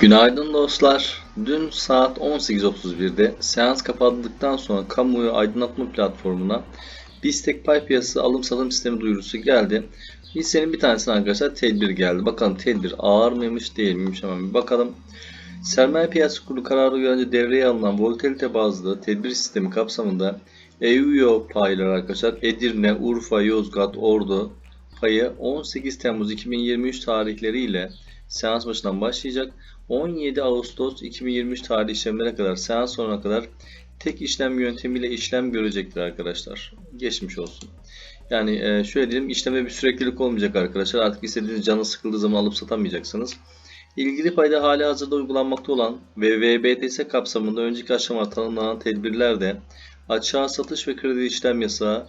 Günaydın dostlar. Dün saat 18.31'de seans kapandıktan sonra kamuoyu aydınlatma platformuna Bistek pay piyasası alım satım sistemi duyurusu geldi. Hissenin bir tanesine arkadaşlar tedbir geldi. Bakalım tedbir ağır mıymış değil miymiş hemen bir bakalım. Sermaye piyasası kurulu kararı görünce devreye alınan volatilite bazlı tedbir sistemi kapsamında EUYO payları arkadaşlar Edirne, Urfa, Yozgat, Ordu payı 18 Temmuz 2023 tarihleriyle seans başından başlayacak. 17 Ağustos 2023 tarih işlemlere kadar seans sonuna kadar tek işlem yöntemiyle işlem görecektir arkadaşlar. Geçmiş olsun. Yani e, şöyle diyelim işleme bir süreklilik olmayacak arkadaşlar. Artık istediğiniz canı sıkıldığı zaman alıp satamayacaksınız. İlgili payda hali hazırda uygulanmakta olan ve VBTS kapsamında önceki aşamada tanımlanan tedbirlerde açığa satış ve kredi işlem yasağı,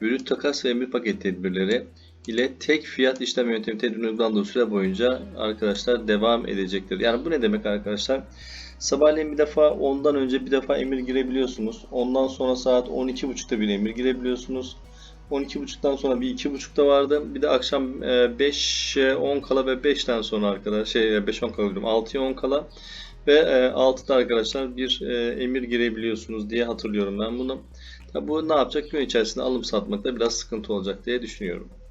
brüt takas ve emir paket tedbirleri ile tek fiyat işlem yöntemi tedbirini uygulandığı süre boyunca arkadaşlar devam edecektir. Yani bu ne demek arkadaşlar? Sabahleyin bir defa ondan önce bir defa emir girebiliyorsunuz. Ondan sonra saat 12.30'da bir emir girebiliyorsunuz. 12.30'dan sonra bir 2.30'da vardı. Bir de akşam 5'e 10 kala ve 5'ten sonra arkadaşlar şey 5-10 kala diyorum 6'ya 10 kala ve 6'da arkadaşlar bir e, emir girebiliyorsunuz diye hatırlıyorum ben bunu. Tabi bu ne yapacak? Gün içerisinde alım satmakta biraz sıkıntı olacak diye düşünüyorum.